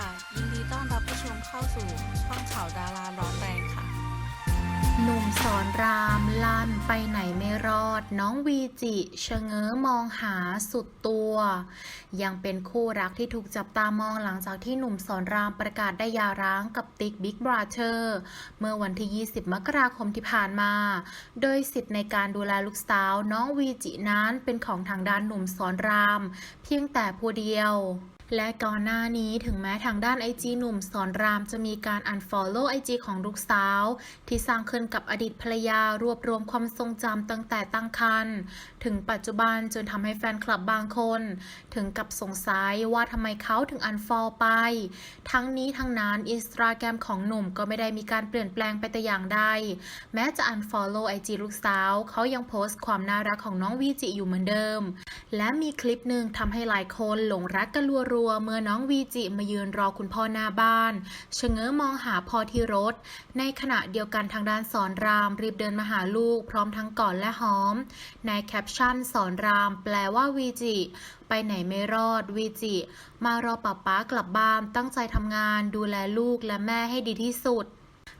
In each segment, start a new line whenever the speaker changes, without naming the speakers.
ค่ะ ยินดีต้อนรับผู้ชมเข้าสู่ช่องข่าวดาราร้อนแรงค่ะ
หนุ่มสอนรามลั่นไปไหนไม่รอด น้องวีจิชะเง้อมองหาสุดตัว ยังเป็นคู่รักที่ถูกจับตามองหลังจากที่หนุ่มสอนรามประกาศได้หยาร้างกับติ๊กบิ๊กบราเธอร์เมื่อวันที่ 20 มกราคมที่ผ่านมา โดยสิทธิ์ในการดูแลลูกสาว น้องวีจินั้นเป็นของทางด้านหนุ่มสอนราม เพียงแต่ผู้เดียว และก่อนหน้านี้ถึงแม้ทางด้านไอจีหนุ่มสอนรามจะมีการ unfollow ไอจีของลูกสาว ที่สร้างขึ้นกับอดีตภรรยารวบรวมความทรงจำตั้งแต่ตั้งครรภ์ถึงปัจจุบันจนทำให้แฟนคลับบางคน ถึงกับสงสัยว่าทำไมเขาถึง unfollow ไป ทั้งนี้ทั้งนั้นอินสตาแกรมของหนุ่มก็ไม่ได้มีการเปลี่ยนแปลงไปแต่อย่างใดแม้จะ unfollow ไอจีลูกสาวเขายังโพสต์ความน่ารักของน้องวีจิอยู่เหมือนเดิม และมีคลิปหนึ่งทำให้หลายคนหลงรักกันรัวๆเมื่อน้องวีจิมายืนรอคุณพ่อหน้าบ้านชะเง้อมองหาพ่อที่รถ ในขณะเดียวกันทางด้านสอนรามรีบเดินมาหาลูกพร้อมทั้งกอดและหอม ในแคปชั่นสอนรามแปลว่าวีจิไปไหนไม่รอดวีจิ มารอป้าป๊ากลับบ้านตั้งใจทำงาน ดูแลลูกและแม่ให้ดีที่สุด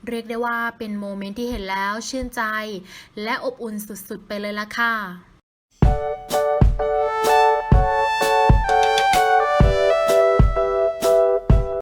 เรียกได้ว่าเป็นโมเมนต์ที่เห็นแล้วชื่นใจ และอบอุ่นสุดๆ ไปเลยล่ะค่ะ